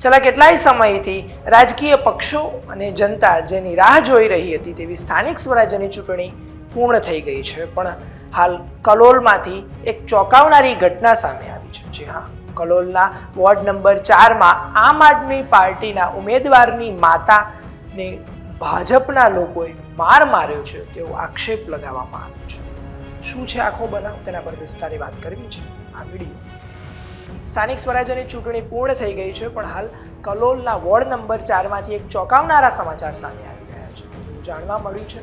છેલ્લા કેટલાય સમયથી રાજકીય પક્ષો અને જનતા જેની રાહ જોઈ રહી હતી તેવી સ્થાનિક સ્વરાજ્યની ચૂંટણી પૂર્ણ થઈ ગઈ છે. પણ હાલ કલોલમાંથી એક ચોંકાવનારી ઘટના સામે આવી છે. જી હા, કલોલના વોર્ડ નંબર ચારમાં આમ આદમી પાર્ટીના ઉમેદવારની માતાને ભાજપના લોકોએ માર માર્યો છે તેવો આક્ષેપ લગાવવામાં આવ્યો છે. શું છે આખો બનાવ? તેના પર વિસ્તારે વાત કરવી છે. આ વીડિયો સ્થાનિક સ્વરાજ્યની ચૂંટણી પૂર્ણ થઈ ગઈ છે, પણ હાલ કલોલના વોર્ડ નંબર ચારમાંથી એક ચોંકાવનારા સમાચાર સામે આવી રહ્યા છે. જાણવા મળ્યું છે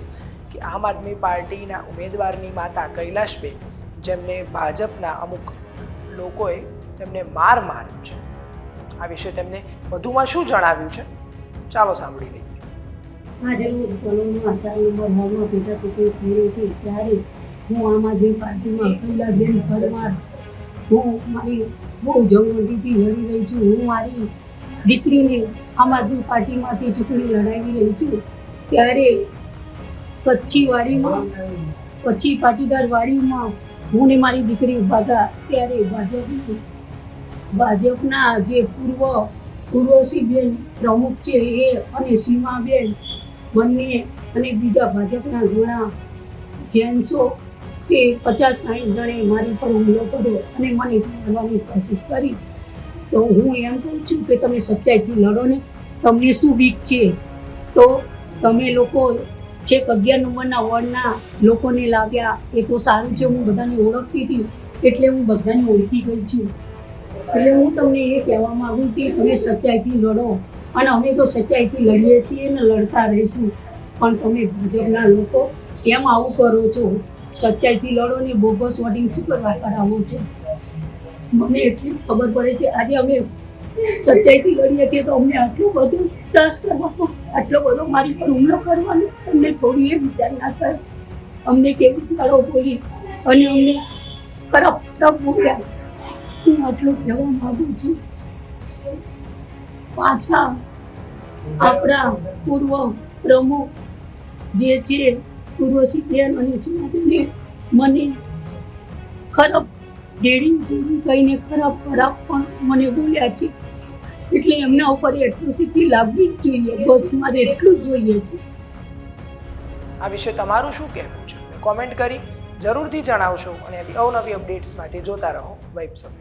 કે આમ આદમી પાર્ટીના ઉમેદવારની માતા કૈલાશબેન, જેમને ભાજપના અમુક લોકોએ તેમને માર માર્યો છે. આ વિશે તેમને વધુમાં શું જણાવ્યું છે? ચાલો સાંભળી લઈએ. આજે રોજ કલોલમાં નંબર હોલમાં પેટા ચૂંટણી થઈ રહી છે. ત્યારે હું આમ આદમી પાર્ટીમાં કૈલાસબેન પરમાર હું મારી બહુ જવનડીથી લડી રહી છું. હું મારી દીકરીને આમ આદમી પાર્ટીમાંથી ચૂંટણી લડાવી રહી છું. ત્યારે કચ્છી વાડીમાં, કચ્છી પાટીદાર વાડીમાં હું ને મારી દીકરી ઊભા હતા. ત્યારે ભાજપ ભાજપના જે પૂર્વ ઉર્વશીબેન પ્રમુખ છે એ અને સીમાબેન બંને અને બીજા ભાજપના ઘણા જેન્ટ્સો તે પચાસ સાઠ જણે મારી પર હુમલો કર્યો અને મને મારવાની કોશિશ કરી. તો હું એમ કહું છું કે તમે સચ્ચાઈથી લડો ને તમને શું બીક છે? તો તમે લોકો છેક અગિયાર નંબરના વોર્ડના લોકોને લાવ્યા એ તો સારું છે, હું બધાને ઓળખતી હતી, એટલે હું બધાને ઓળખી ગઈ છું. એટલે હું તમને એ કહેવા માગું કે તમે સચ્ચાઈથી લડો અને અમે તો સચ્ચાઈથી લડીએ છીએ ને લડતા રહીશું. પણ તમે ભાજપના લોકો કેમ આવું કરો છો? સચ્ચાઈથી લડો ને બોગસ વોટિંગ શું કરવા કરાવો છો? મને એટલી જ ખબર પડે છે, આજે અમે સચ્ચાઈથી લડીએ છીએ તો અમને આટલું બધું ત્રાસ કરવાનો, આટલો બધો મારી પર હુમલો કરવાનો, અમને થોડી એ વિચાર ના થયો. અમને કેવી ગાળો બોલી? અને અમને ખરાબ ખરાબ બોલ્યા. હું આટલું કહેવા માગું છું. પાછા આપણા પૂર્વ પ્રમુખ જે છે પૂર્વ બેન અને સુનાબેને મને ખરાબ ડેડી ડેડી કહીને ખરાબ ખરાબ પણ મને બોલ્યા છે. એટલે એમના ઉપર એટ્રોસિટી લાગવી જ જોઈએ. બસ મારે એટલું જ જોઈએ છે. આ વિશે તમારું શું કહેવું છે? કોમેન્ટ કરી જરૂરથી જણાવશો અને અવનવી અપડેટ્સ માટે જોતા રહો. Vibes of